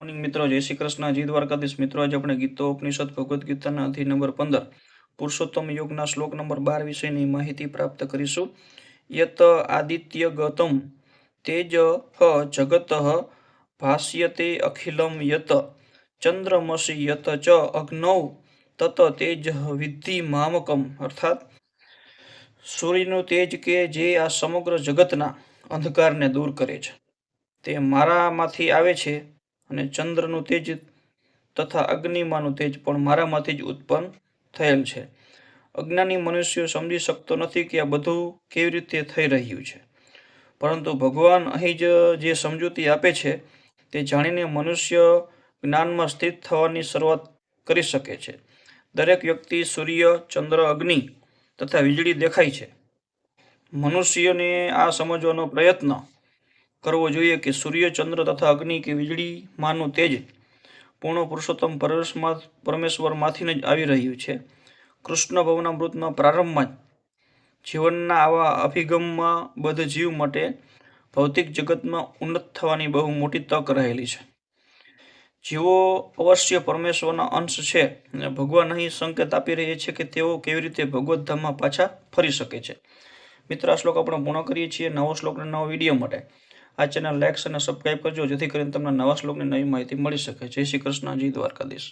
Morning મિત્રો, જય શ્રી કૃષ્ણ. જી દ્વારકાધીશ મિત્રો, આજે આપણે ગીતો, ઉપનિષદ, ભગવદ્ ગીતાના અધ્યાય નંબર પંદર, પુરુષોત્તમ યોગના શ્લોક નંબર બાર વિશેની માહિતી પ્રાપ્ત કરીશું. યત આદિત્ય ગતમ તેજ જગત ભાષ્યતે અખિલમ યત, ચંદ્રમસી યત ચ અગ્નૌ તત તેજ વિદ્ધિ મામકમ. અર્થાત, સૂર્યનું તેજ કે જે આ સમગ્ર જગતના અંધકારને દૂર કરે છે. તે મારામાંથી આવે છે અને ચંદ્રનું તેજ તથા અગ્નિમાંનું તેજ પણ મારામાંથી જ ઉત્પન્ન થયેલ છે. અજ્ઞાની મનુષ્યો સમજી શકતો નથી કે આ બધું કેવી રીતે થઈ રહ્યું છે. પરંતુ ભગવાન અહીં જ જે સમજૂતી આપે છે, તે જાણીને મનુષ્ય જ્ઞાનમાં સ્થિત થવાની શરૂઆત કરી શકે છે. દરેક વ્યક્તિ સૂર્ય, ચંદ્ર, અગ્નિ તથા વીજળી દેખાય છે. મનુષ્યને આ સમજવાનો પ્રયત્ન કરવો જોઈએ કે સૂર્ય, ચંદ્ર તથા અગ્નિ કે વીજળીમાંનું તેજ પૂર્ણ પુરુષોત્તમ પરમેશ્વર પરમેશ્વરમાંથી જ આવી રહ્યું છે. કૃષ્ણ ભવનામૃતના પ્રારંભમાં જ જીવનના આવા અભિગમમાં બધ જીવ માટે ભૌતિક જગતમાં ઉન્નત થવાની બહુ મોટી તક રહેલી છે. જીવો અવશ્ય પરમેશ્વરના અંશ છે અને ભગવાન અહીં સંકેત આપી રહ્યા છે કે તેઓ કેવી રીતે ભગવદ્ ધામમાં પાછા ફરી શકે છે. મિત્ર, આ શ્લોક આપણે પૂર્ણ કરીએ છીએ નવો શ્લોકના નવો વીડિયો માટે. આ ચેનલ લાઇક્સ અને સબસ્ક્રાઈબ કરજો, જેથી કરીને તમને નવા શ્લોકની નવી માહિતી મળી શકે. જય શ્રી કૃષ્ણજી દ્વારકાધીશ.